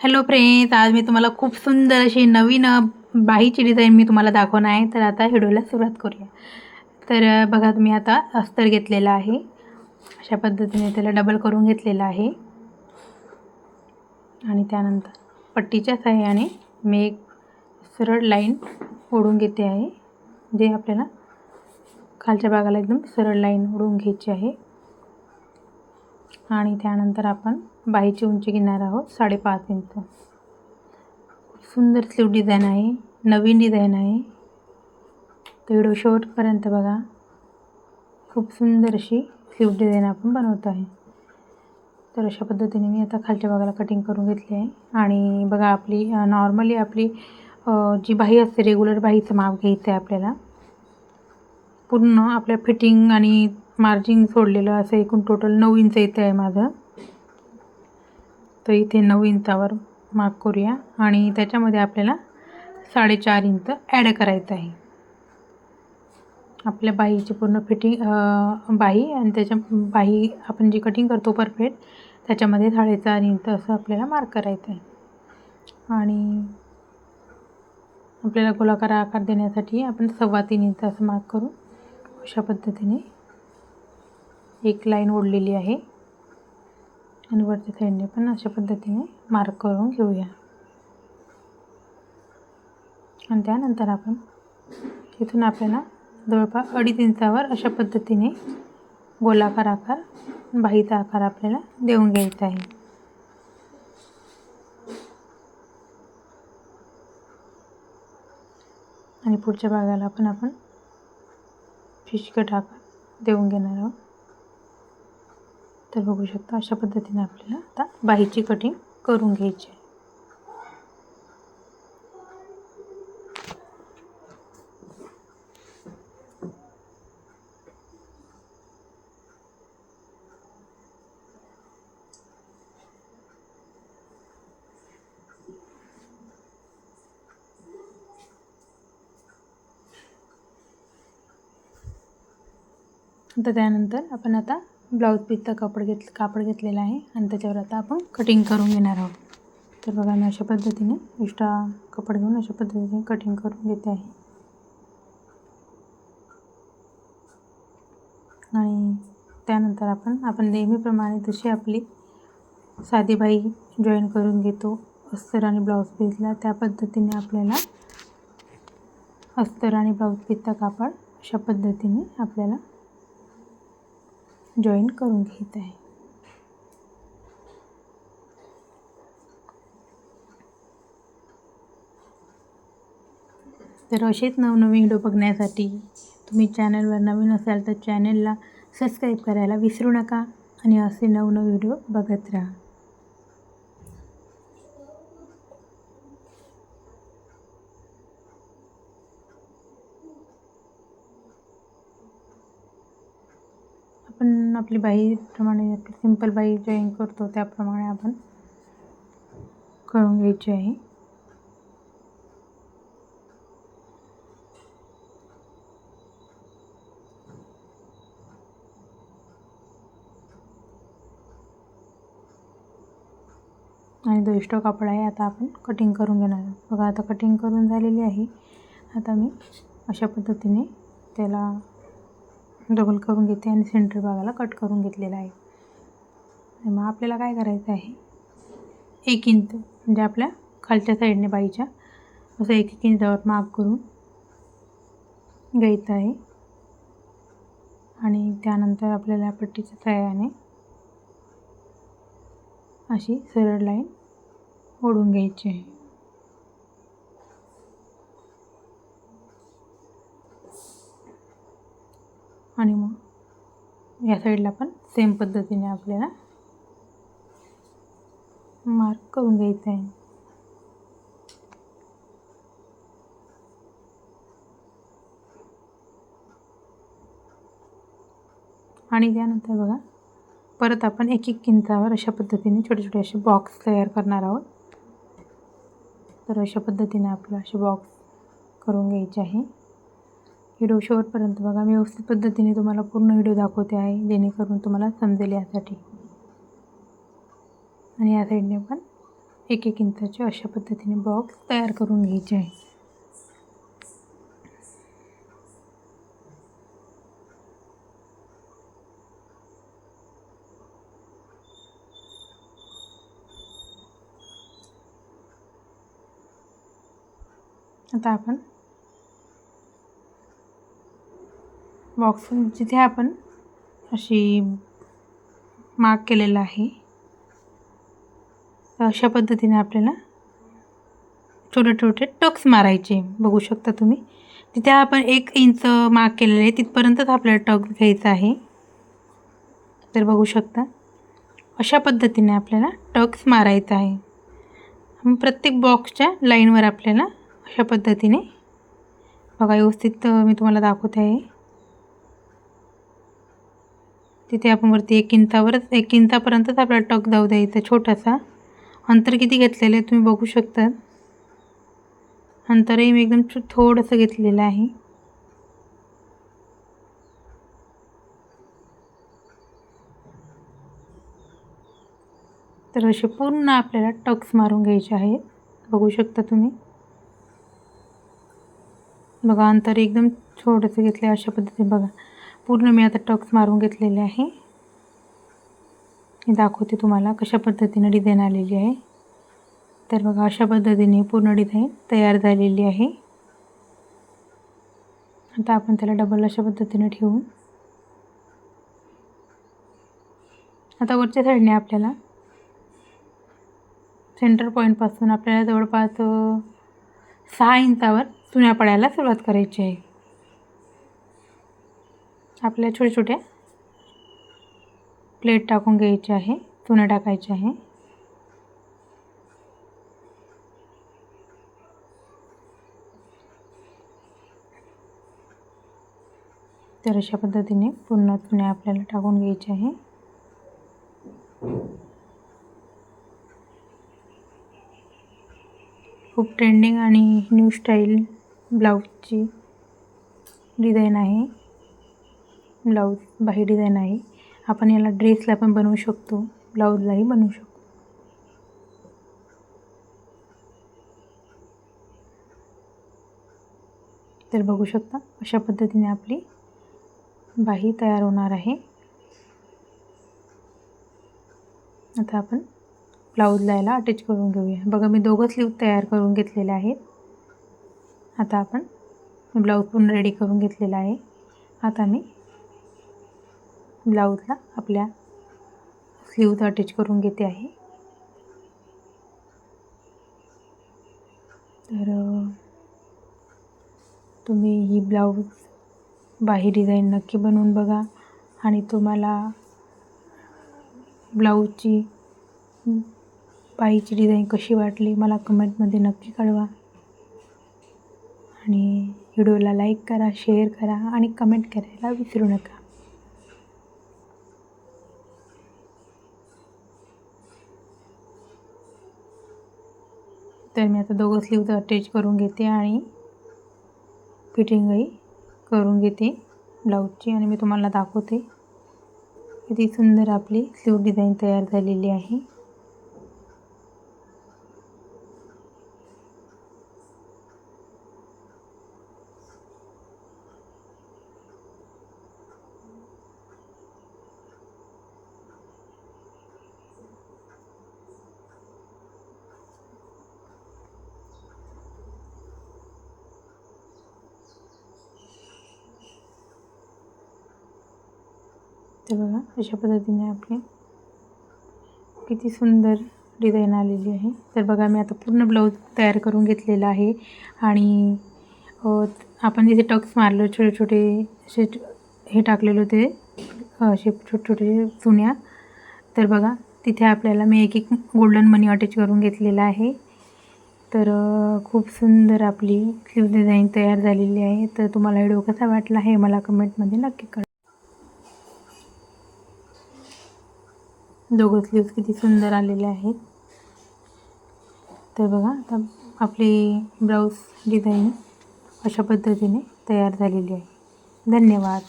Hello friends आज मी तुम्हाला खूप सुंदर अशी नवीन बाहीची डिझाईन मी तुम्हाला दाखवणार आहे. तर आता व्हिडिओला सुरुवात करूया. तर बघा तुम्ही आता अस्तर घेतलेला आहे. अशा पद्धतीने त्याला डबल करून घेतलेलं आहे. आणि त्यानंतर पट्टीच्या सहाय्याने मी एक सरळ लाईन ओढून घेते आहे. जे आपल्याला खालच्या भागाला एकदम सरळ लाईन ओढून घ्यायची आहे. आणि त्यानंतर आपण बाहीची उंची घेणार आहोत साडेपाच इंच. खूप सुंदर स्लीव डिझाईन आहे नवीन डिझाईन आहे. तर व्हिडिओ शेवटपर्यंत बघा. खूप सुंदर अशी स्लीव डिझाईन आपण बनवत आहे. तर अशा पद्धतीने मी आता खालच्या भागाला कटिंग करून घेतली आहे. आणि बघा आपली नॉर्मली आपली जी बाही असते रेग्युलर बाहीचं माप घ्यायचं आहे आपल्याला. पूर्ण आपल्या फिटिंग आणि मार्जिन सोडलेलं असं एकूण टोटल नऊ इंच इथे आहे माझं. तर इथे नऊ इंचावर मार्क करूया. आणि त्याच्यामध्ये आपल्याला साडेचार इंच ॲड करायचं आहे. आपल्या बाहीची पूर्ण फिटिंग बाही आणि त्याच्या बाही आपण जी कटिंग करतो परफेक्ट त्याच्यामध्ये साडेचार इंच असं आपल्याला मार्क करायचं आहे. आणि आपल्याला गोलाकार आकार देण्यासाठी आपण सव्वा तीन इंच असं मार्क करू. अशा पद्धतीने एक लाईन ओढलेली आहे. आणि वरच्या साईडने पण अशा पद्धतीने मार्क करून घेऊया. आणि त्यानंतर आपण इथून आपल्याला जवळपास अडीच इंचावर अशा पद्धतीने गोलाकार आकार बाहीचा आकार आपल्याला देऊन घ्यायचा आहे. आणि पुढच्या भागाला पण आपण फिशकट आकार देऊन घेणार आहोत. तर बघू शकता अशा पद्धतीने आपल्याला आता बाहीची कटिंग करून घ्यायची आहे. तर त्यानंतर आपण आता ब्लाऊज पीसचा कापड घेत कापड घेतलेला आहे आणि त्याच्यावर आता आपण कटिंग करून घेणार आहोत. तर बघा मी अशा पद्धतीने एक्स्ट्रा कपड घेऊन अशा पद्धतीने कटिंग करून घेते आहे. आणि त्यानंतर आपण आपण नेहमीप्रमाणे जशी आपली साधी बाई जॉईन करून घेतो अस्तर आणि ब्लाऊज पीसला त्या पद्धतीने आपल्याला अस्तर आणि ब्लाऊज पीसचा कापड अशा पद्धतीने आपल्याला जॉईन करून घेत आहे. तर असेच नवनवीन व्हिडिओ बघण्यासाठी तुम्ही चॅनलवर नवीन असाल तर चॅनलला सबस्क्राईब करायला विसरू नका आणि असे नवनवीन व्हिडिओ बघत राहा. आपण आपली बाईप्रमाणे आपली सिंपल बाई जॉईन करतो त्याप्रमाणे आपण करून घ्यायची आहे. आणि जो कापड आहे आता आपण कटिंग करून घेणार आहोत. बघा आता कटिंग करून झालेली आहे. आता मी अशा पद्धतीने त्याला डबल करून घेते आणि सेंटर भागाला कट करून घेतलेला आहे. आणि मग आपल्याला काय करायचं आहे? एक इंच म्हणजे आपल्या खालच्या साईडने बाईच्या असं एक एक इंचावर माग करून घ्यायचं आहे. आणि त्यानंतर आपल्याला पट्टीच्या सहाय्याने अशी सरळ लाईन ओढून घ्यायची आहे. आणि मग या साईडला पण सेम पद्धतीने आपल्याला मार्क करून घ्यायचं आहे. आणि त्यानंतर बघा परत आपण एक एक किंचावर अशा पद्धतीने छोटे छोटे असे बॉक्स तयार करणार आहोत. तर अशा पद्धतीने आपलं असे बॉक्स करून घ्यायचे आहे. व्हिडिओ शेवटपर्यंत बघा. मी व्यवस्थित पद्धतीने तुम्हाला पूर्ण व्हिडिओ दाखवते आहे जेणेकरून तुम्हाला समजेल यासाठी. आणि या साईडने पण एक एक इंचाचे अशा पद्धतीने बॉक्स तयार करून घ्यायचे आहे. आता आपण बॉक्स जिथे आपण अशी मार्क केलेला आहे. अशा पद्धतीने आपल्याला छोटे छोटे टक्स मारायचे बघू शकता तुम्ही. तिथे आपण एक इंच मार्क केलेलं आहे तिथपर्यंतच आपल्याला टक घ्यायचा आहे. तर बघू शकता अशा पद्धतीने आपल्याला टक्स मारायचा आहे. प्रत्येक बॉक्सच्या लाईनवर आपल्याला अशा पद्धतीने बघा व्यवस्थित मी तुम्हाला दाखवते. आहे तिथे आपण वरती एक इंचावरच एक इंचापर्यंतच आपल्याला टक जाऊ द्यायचा छोटासा. अंतर किती घेतलेलं आहे तुम्ही बघू शकता अंतरही मी एकदम थोडंसं घेतलेलं आहे. तर असे पूर्ण आपल्याला टक्स मारून घ्यायचे आहेत. बघू शकता तुम्ही. बघा अंतर एकदम छोटंसं घेतलं अशा पद्धतीने बघा. पूर्ण मी आता टक्स मारून घेतलेले आहे. मी दाखवते तुम्हाला कशा पद्धतीने डिझाईन आलेली आहे. तर बघा अशा पद्धतीने पूर्ण डिझाईन तयार झालेली आहे. आता आपण त्याला डबल अशा पद्धतीने ठेवून आता वरच्या साईडने आपल्याला सेंटर पॉईंटपासून आपल्याला जवळपास सहा इंचावर चुन्या पडायला सुरुवात करायची आहे. आपल्या छोटे छोटे प्लेट टाकून घ्यायचे आहे चुन्या टाकायचे आहे. तर अशा पद्धतीने पूर्ण चुने आपल्याला टाकून घ्यायचे आहे. खूप ट्रेंडिंग आणि न्यू स्टाईल ब्लाऊजची डिझाईन आहे. ब्लाऊज बाही डिझाईन आहे. आपण याला ड्रेसला पण बनवू शकतो ब्लाऊजलाही बनवू शकतो. तर बघू शकता अशा पद्धतीने आपली बाही तयार होणार आहे. आता आपण ब्लाऊजला याला अटॅच करून घेऊया. बघा मी दोघं स्लीव तयार करून घेतलेले आहेत. आता आपण ब्लाऊज पूर्ण रेडी करून घेतलेला आहे. आता मी ब्लाऊजला आपल्या स्लीव्ज अटॅच करून घेते आहे. तर तुम्ही ही ब्लाऊज बाही डिझाईन नक्की बनवून बघा आणि तुम्हाला ब्लाऊजची बाईची डिझाईन कशी वाटली मला कमेंटमध्ये नक्की कळवा. आणि व्हिडिओला लाईक करा शेअर करा आणि कमेंट करायला विसरू नका. तर मी आता दोघं स्लीव्ज अटॅच करून घेते आणि फिटिंगही करून घेते ब्लाऊजची आणि मी तुम्हाला दाखवते. किती सुंदर आपली स्लीव डिझाईन तयार झालेली आहे. ते बघा अशा पद्धतीने आपली किती सुंदर डिझाईन आलेली आहे. तर बघा मी आता पूर्ण ब्लाऊज तयार करून घेतलेला आहे. आणि आपण जिथे टक्स मारलो छोटे छोटे असे हे टाकलेले होते असे छोटे छोटे चुन्या तर बघा तिथे आपल्याला मी एक एक गोल्डन मनी अटॅच करून घेतलेला आहे. तर खूप सुंदर आपली स्लीव डिझाईन तयार झालेली आहे. तर तुम्हाला व्हिडिओ कसा वाटला आहे मला कमेंटमध्ये नक्की कळवा. दोघं स्लीव्स किती सुंदर आलेले आहेत. तर बघा आता आपली ब्लाऊज डिझाईन अशा पद्धतीने तयार झालेली आहे. धन्यवाद.